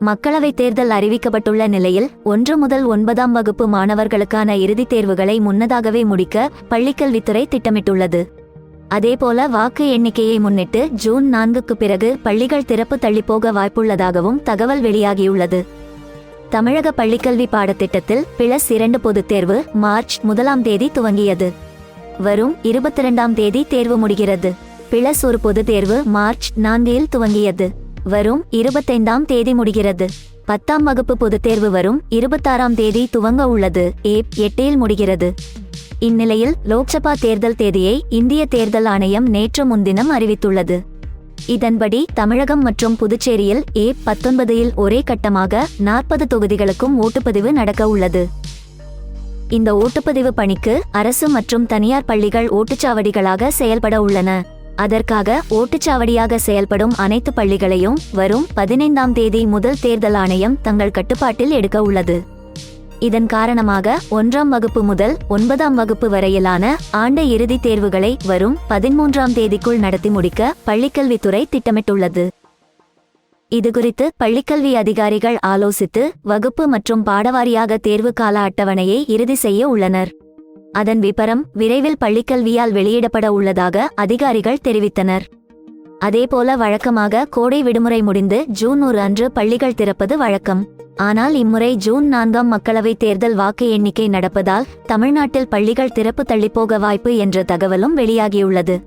மக்களவைத் தேர்தல் அறிவிக்கப்பட்டுள்ள நிலையில் ஒன்று முதல் ஒன்பதாம் வகுப்பு மாணவர்களுக்கான இறுதித் தேர்வுகளை முன்னதாகவே முடிக்க பள்ளிக்கல்வித்துறை திட்டமிட்டுள்ளது. அதேபோல வாக்கு எண்ணிக்கையை முன்னிட்டு ஜூன் நான்குக்கு பிறகு பள்ளிகள் திறப்பு தள்ளிப்போக வாய்ப்புள்ளதாகவும் தகவல் வெளியாகியுள்ளது. தமிழக பள்ளிக்கல்வி பாடத்திட்டத்தில் பிளஸ் இரண்டு பொதுத் தேர்வு மார்ச் முதலாம் தேதி துவங்கியது. வரும் இருபத்தி இரண்டாம் தேதி தேர்வு முடிகிறது. பிளஸ் ஒரு பொதுத் தேர்வு மார்ச் நான்கில் துவங்கியது. வரும் இருபத்தைந்தாம் தேதி முடிகிறது. பத்தாம் வகுப்பு பொதுத் தேர்வு வரும் இருபத்தாறாம் தேதி துவங்க உள்ளது. ஏப் எட்டில் முடிகிறது. இந்நிலையில் லோக்சபா தேர்தல் தேதியை இந்திய தேர்தல் ஆணையம் நேற்று முன்தினம் அறிவித்துள்ளது. இதன்படி தமிழகம் மற்றும் புதுச்சேரியில் ஏப் பத்தொன்பதில் ஒரே கட்டமாக நாற்பது தொகுதிகளுக்கும் ஓட்டுப்பதிவு நடக்க உள்ளது. இந்த ஓட்டுப்பதிவு பணிக்கு அரசு மற்றும் தனியார் பள்ளிகள் ஓட்டுச்சாவடிகளாக செயல்பட உள்ளன. அதற்காக ஓட்டுச்சாவடியாக செயல்படும் அனைத்து பள்ளிகளையும் வரும் பதினைந்தாம் தேதி முதல் தேர்தல் ஆணையம் தங்கள் கட்டுப்பாட்டில் எடுக்க உள்ளது. இதன் காரணமாக ஒன்றாம் வகுப்பு முதல் ஒன்பதாம் வகுப்பு வரையிலான ஆண்டு இறுதித் தேர்வுகளை வரும் பதிமூன்றாம் தேதிக்குள் நடத்தி முடிக்க பள்ளிக்கல்வித்துறை திட்டமிட்டுள்ளது. இதுகுறித்து பள்ளிக்கல்வி அதிகாரிகள் ஆலோசித்து வகுப்பு மற்றும் பாடவாரியாக தேர்வு கால அட்டவணையை இறுதி செய்ய உள்ளனர். அதன் விபரம் விரைவில் பள்ளிக்கல்வியால் வெளியிடப்பட உள்ளதாக அதிகாரிகள் தெரிவித்தனர். அதேபோல வழக்கமாக கோடை விடுமுறை முடிந்து ஜூன் ஒரு அன்று பள்ளிகள் திறப்பது வழக்கம். ஆனால் இம்முறை ஜூன் நான்காம் மக்களவைத் தேர்தல் வாக்கு எண்ணிக்கை நடப்பதால் தமிழ்நாட்டில் பள்ளிகள் திறப்பு தள்ளிப்போக வாய்ப்பு என்ற தகவலும் வெளியாகியுள்ளது.